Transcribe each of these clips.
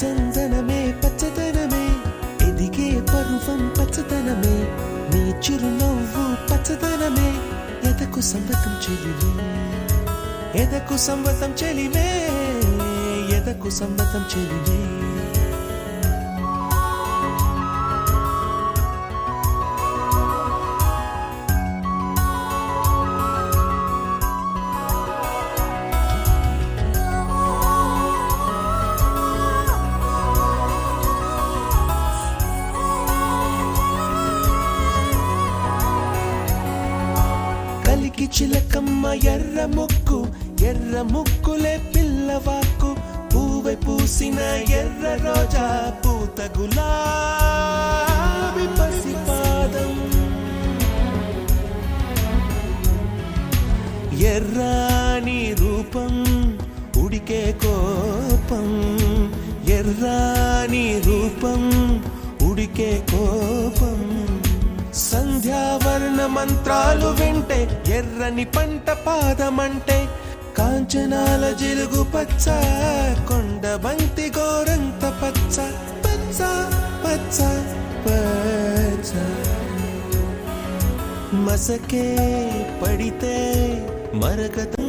చందనమే పచ్చదనమే ఎదిగే పరువం పచ్చదనమే నీ చిరునవ్వు పచ్చదనమే. ఎదకు సంవతం చెలివే ఎదకు సంవతం చెలివే ఎదకు సంవతం చెలివే కలికి చిలకమ్మ ఎర్ర ముక్కు ఎర్ర ముక్కులే పిల్లవాకు పూవై పూసిన ఎర్ర రోజా పూత గులాబీ పసిపాదం ఎర్రాని రూపం ఉడికే కోపం. ఎర్రాని రూపం ఉడికే కోపం. సంధ్యావర్ణ మంత్రాలు వింటే ఎర్రని పంట పాదమంటే కాంచనాల జిలుగు పచ్చ కొండ బంతి గోరంత పచ్చ పచ్చ పచ్చ పచ్చ. మసకే పడితే మరగతం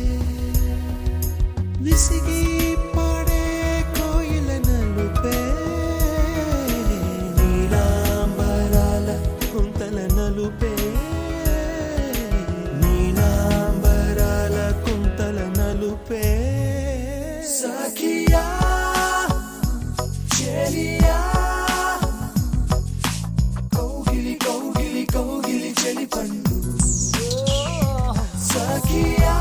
విసిగి పాడే కోయిల నలుపే నీలాంబరాల కుంతల నలుపే నీలాంబరాల కుంతల నలుపే సఖియా చెలియా. కౌగిలి కౌగిలి కౌగిలి చెలి పండు సఖియా.